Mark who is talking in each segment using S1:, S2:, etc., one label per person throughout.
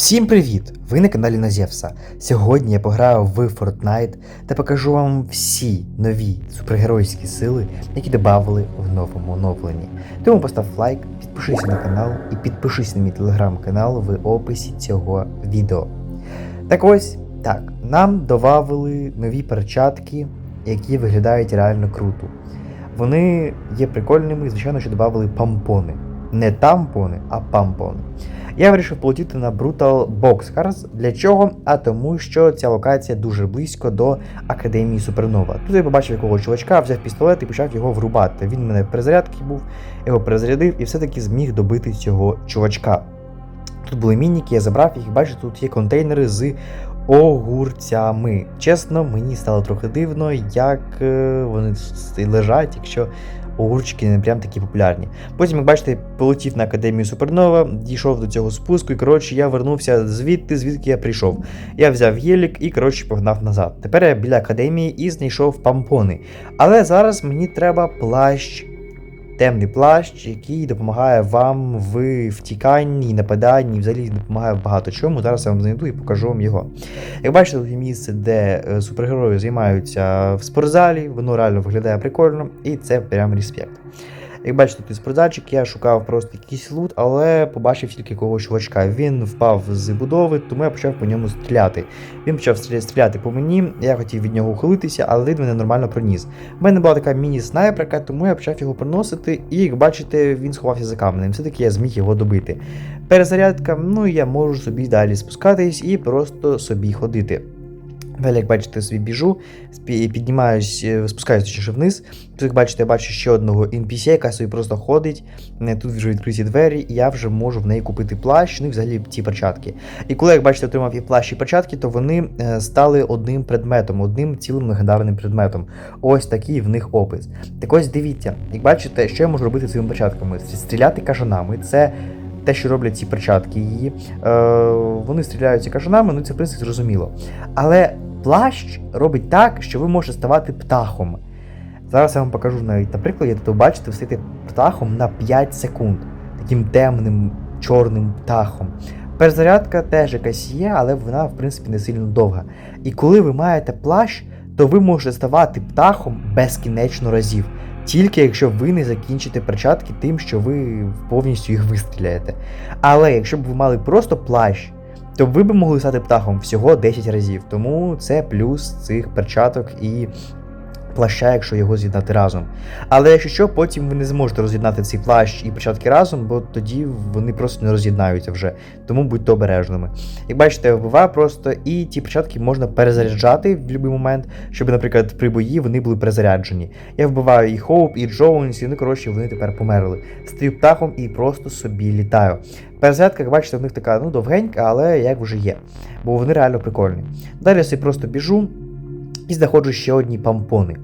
S1: Всім привіт! Ви на каналі Назєвса. Сьогодні я пограю в Fortnite та покажу вам всі нові супергеройські сили, які додавали в новому оновленні. Тому постав лайк, підпишись на канал і підпишись на мій телеграм-канал в описі цього відео. Так ось, так, нам додавали нові перчатки, які виглядають реально круто. Вони є прикольними, звичайно, що додавали пампони. Не тампони, а пампони. Я вирішив полетіти на Brutal Boxcars. Для чого? А тому, що ця локація дуже близько до Академії Супернова. Тут я побачив якогось чувачка, взяв пістолет і почав його врубати. Він мене в перезарядці був, його перезарядив і все-таки зміг добити цього чувачка. Тут були мініки, я забрав їх, бачите, тут є контейнери з огурцями. Чесно, мені стало трохи дивно, як е, вони лежать, якщо огурчики не прям такі популярні. Потім, як бачите, полетів на академію Супернова, дійшов до цього спуску, і коротше я вернувся звідти, звідки я прийшов. Я взяв єлік і коротше погнав назад. Тепер я біля академії і знайшов пампони. Але зараз мені треба плащ. Темний плащ, який допомагає вам в втіканні, нападанні, і взагалі допомагає багато чому. Зараз я вам знайду і покажу вам його. Як бачите, тут є місце, де е, супергерої займаються в спортзалі, воно реально виглядає прикольно, і це прям респект. Як бачите, тут і спортзальчик, я шукав просто якийсь лут, але побачив тільки когось чувачка. Він впав з будови, тому я почав по ньому стріляти. Він почав стріляти по мені, я хотів від нього ухилитися, але він мене нормально проніс. У мене була така міні-снайперка, тому я почав його проносити, і як бачите, він сховався за каменем. Все-таки я зміг його добити. Перезарядка, ну я можу собі далі спускатись і просто собі ходити. Далі, як бачите, собі біжу, піднімаюсь, е, спускаюся ще вниз. Тут, як бачите, я бачу ще одного NPC, яка собі просто ходить. Тут вже відкриті двері, і я вже можу в неї купити плащ, ну і взагалі ті перчатки. І коли, як бачите, отримав і плащ і перчатки, то вони е, стали одним предметом, одним цілим легендарним предметом. Ось такий в них опис. Так ось дивіться, як бачите, що я можу робити своїми перчатками? Стріляти кажанами. Це те, що роблять ці перчатки її. Е, Вони стріляються кажанами, ну це в принципі зрозуміло. Але плащ робить так, що ви можете ставати птахом. Зараз я вам покажу навіть на прикладі, то бачите, ви птахом на 5 секунд, таким темним чорним птахом. Перезарядка теж якась є, але вона, в принципі, не сильно довга. І коли ви маєте плащ, то ви можете ставати птахом безкінечно разів. Тільки якщо ви не закінчите перчатки тим, що ви повністю їх вистріляєте. Але якщо б ви мали просто плащ, то ви б могли стати птахом всього 10 разів. Тому це плюс цих перчаток і плаща, якщо його з'єднати разом. Але якщо що, потім ви не зможете роз'єднати цей плащ і перчатки разом, бо тоді вони просто не роз'єднаються вже. Тому будьте обережними. Як бачите, я вбиваю просто, і ті перчатки можна перезаряджати в будь-який момент, щоб, наприклад, при бої вони були перезаряджені. Я вбиваю і Хоуп, і Джоунс, і вони, коротше, вони тепер померли. Стаю птахом і просто собі літаю. Перезарядка, як бачите, в них така ну, довгенька, але як вже є. Бо вони реально прикольні. Далі я собі просто біжу і знаходжу ще одні пампони.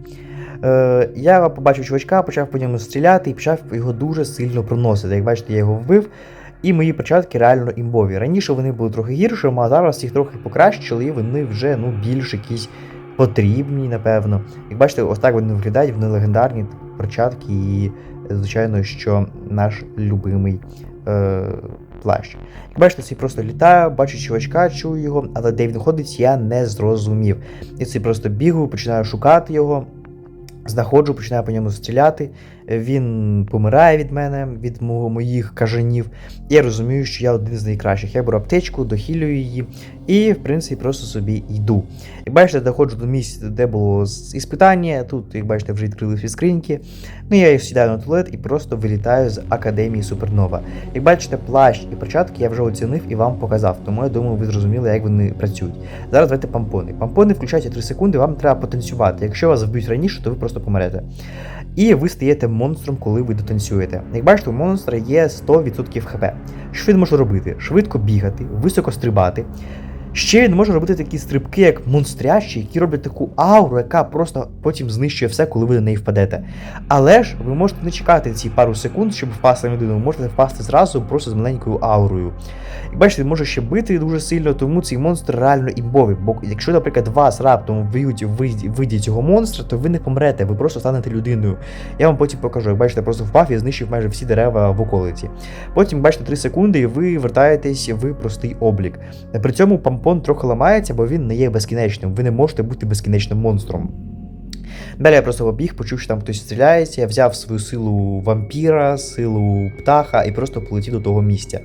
S1: Е, Я побачив чувачка, почав по ньому стріляти і почав його дуже сильно проносити. Як бачите, я його вбив. І мої початки реально імбові. Раніше вони були трохи гіршими, а зараз їх трохи покращили, і вони вже ну, більш якісь потрібні, напевно. Як бачите, ось так вони виглядають, вони легендарні початки, і, звичайно, що наш любимий е, плащ. Як бачите, цей просто літаю, бачу чувачка, чую його, але де він ходить, я не зрозумів. І цей просто бігаю, починаю шукати його. Знаходжу, починаю по ньому стріляти. Він помирає від мене, від моїх кажанів. Я розумію, що я один з найкращих. Я беру аптечку, дохилюю її і, в принципі, просто собі йду. Як бачите, доходжу до місця, де було іспитання. Тут, як бачите, вже відкрили всі скриньки. Ну, я сідаю на туалет і просто вилітаю з Академії Супернова. Як бачите, плащ і перчатки я вже оцінив і вам показав, тому я думаю, ви зрозуміли, як вони працюють. Зараз давайте пампони. Пампони включаються 3 секунди, вам треба потанцювати. Якщо вас вб'ють раніше, то ви просто помрете. І ви стаєте монстром, коли ви дотанцюєте. Як бачите, у монстра є 100% хп. Що він може робити? Швидко бігати, високо стрибати. Ще він може робити такі стрибки, як монстрящі, які роблять таку ауру, яка просто потім знищує все, коли ви на неї впадете. Але ж ви можете не чекати ці пару секунд, щоб впасти на людину. Ви можете впасти зразу просто з маленькою аурою. Як бачите, він може ще бити дуже сильно, тому цей монстр реально імбовий. Бо якщо, наприклад, вас раптом вб'ють в виді цього монстра, то ви не помрете, ви просто станете людиною. Я вам потім покажу. Як бачите, просто впав і знищив майже всі дерева в околиці. Потім бачите 3 секунди, і ви вертаєтесь в простий облік. При цьому пампон трохи ламається, бо він не є безкінечним. Ви не можете бути безкінечним монстром. Далі я просто побіг, почув, що там хтось стріляється, я взяв свою силу вампіра, силу птаха і просто полетів до того місця.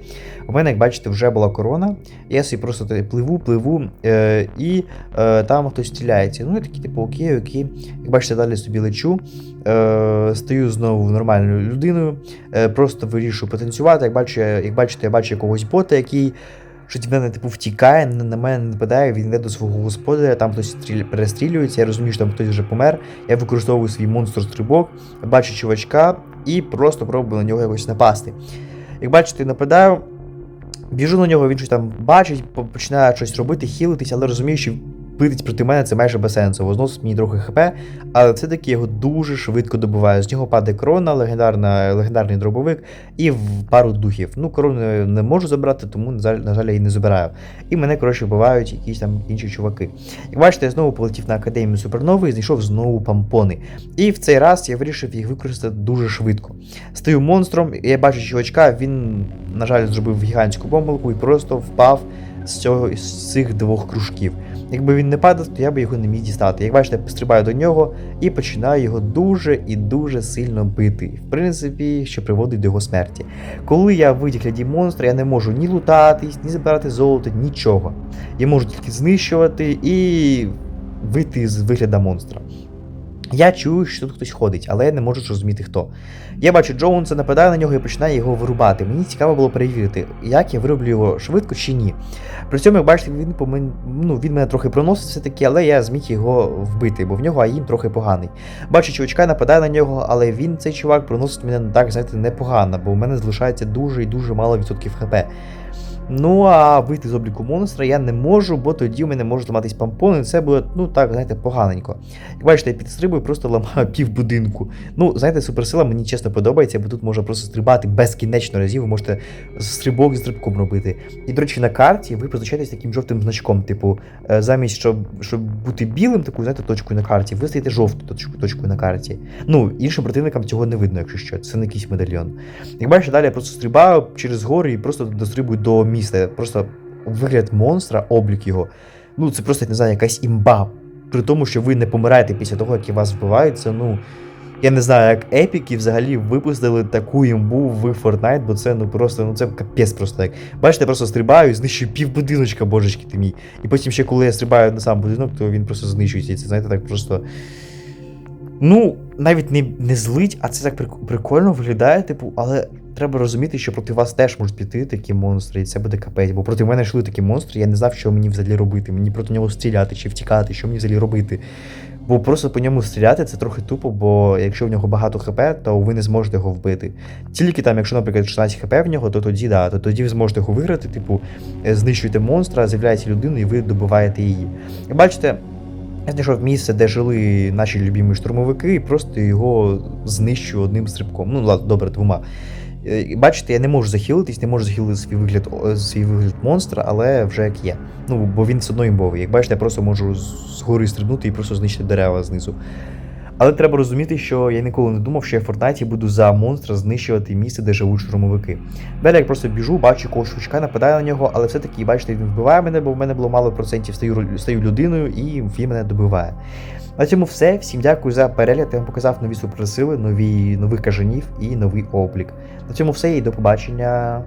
S1: У мене, як бачите, вже була корона. Я собі просто пливу, пливу, е, і е, там хтось стріляється. Ну, я такий, типу, окей, окей. Як бачите, далі собі лечу, е, стаю знову нормальною людиною, е, просто вирішую потанцювати. Як, бачу, як бачите, я бачу якогось бота, який. Від мене типу втікає, на мене мене нападає, він йде до свого господаря, там хтось стріль... перестрілюється, я розумію, що там хтось вже помер. Я використовую свій монстр-стрибок, бачу чувачка і просто пробую на нього якось напасти. Як бачите, нападаю, біжу на нього, він щось там бачить, починає щось робити, хілитись, але розумію, що битись проти мене це майже безсенсово. Зносить мені трохи хп, але все-таки його дуже швидко добиваю. З нього падає корона, легендарна, легендарний дробовик і в пару духів. Ну, корону не можу забрати, тому, на жаль, її не забираю. І мене, коротше, вбивають якісь там інші чуваки. Як бачите, я знову полетів на академію супернови і знайшов знову пампони. І в цей раз я вирішив їх використати дуже швидко. Стаю монстром, і я бачу чувачка, він, на жаль, зробив гігантську помилку і просто впав з цього з цих двох кружків. Якби він не падав, то я би його не міг дістати. Як бачите, я стрибаю до нього і починаю його дуже і дуже сильно бити. В принципі, що приводить до його смерті. Коли я в монстра, я не можу ні лутатись, ні збирати золото, нічого. Я можу тільки знищувати і вийти з вигляда монстра. Я чую, що тут хтось ходить, але я не можу зрозуміти хто. Я бачу Джоунса, нападаю на нього і починаю його вирубати. Мені цікаво було перевірити, як я вироблю його швидко чи ні. При цьому, як бачите, він по мен... ну, він мене трохи проносить все-таки, але я зміг його вбити, бо в нього АІМ трохи поганий. Бачу, чувачка нападає на нього, але він, цей чувак, проносить мене так, знаєте, непогано, бо в мене залишається дуже і дуже мало відсотків ХП. Ну а вийти з обліку монстра я не можу, бо тоді у мене може зламатись помпон, і це буде, ну так, знаєте, поганенько. Як бачите, я підстрибую, просто ламаю пів будинку. Ну, знаєте, суперсила мені чесно подобається, бо тут можна просто стрибати безкінечно разів, ви можете стрибок з стрибком робити. І, до речі, на карті ви позначаєтесь таким жовтим значком, типу, е, замість щоб, щоб бути білим, такою, знаєте, точкою на карті, ви стаєте жовтою точкою, точкою на карті. Ну, іншим противникам цього не видно, якщо що, це не якийсь медальйон. Як бачите, далі я просто стрибаю через гори і просто дострибую до міста. Просто вигляд монстра, облік його. Ну, це просто, не знаю, якась імба. При тому, що ви не помираєте після того, як і вас вбивають, це, ну. Я не знаю, як епіки взагалі випустили таку імбу в Fortnite, бо це ну просто ну це капець просто як. Бачите, я просто стрибаю і знищую пів будиночка, божечки ти мій. І потім ще коли я стрибаю на сам будинок, то він просто знищується. Це знаєте, так просто. Ну, навіть не, не злить, а це так прикольно виглядає, типу, але треба розуміти, що проти вас теж можуть піти такі монстри, і це буде капець. Бо проти мене йшли такі монстри, я не знав, що мені взагалі робити. Мені проти нього стріляти чи втікати, що мені взагалі робити. Бо просто по ньому стріляти це трохи тупо, бо якщо в нього багато хп, то ви не зможете його вбити. Тільки там, якщо, наприклад, 16 хп в нього, то тоді да, то тоді ви зможете його виграти, типу, е, знищуєте монстра, з'являється людина і ви добиваєте її. Бачите, я знайшов місце, де жили наші любімі штурмовики, і просто його знищую одним стрибком. Ну, ладно, добре, двома. Е, Бачите, я не можу захилитись, не можу захилити свій вигляд, свій вигляд монстра, але вже як є. Ну, бо він все одно імбовий. Як бачите, я просто можу згори стрибнути і просто знищити дерева знизу. Але треба розуміти, що я ніколи не думав, що я в Фортнайті буду за монстра знищувати місце, де живуть штурмовики. Далі я просто біжу, бачу когось швачка, нападаю на нього, але все-таки, бачите, він вбиває мене, бо в мене було мало процентів, стаю, стаю людиною і він мене добиває. На цьому все. Всім дякую за перегляд. Я вам показав нові суперсили, нові, нових кажанів і новий облік. На цьому все і до побачення.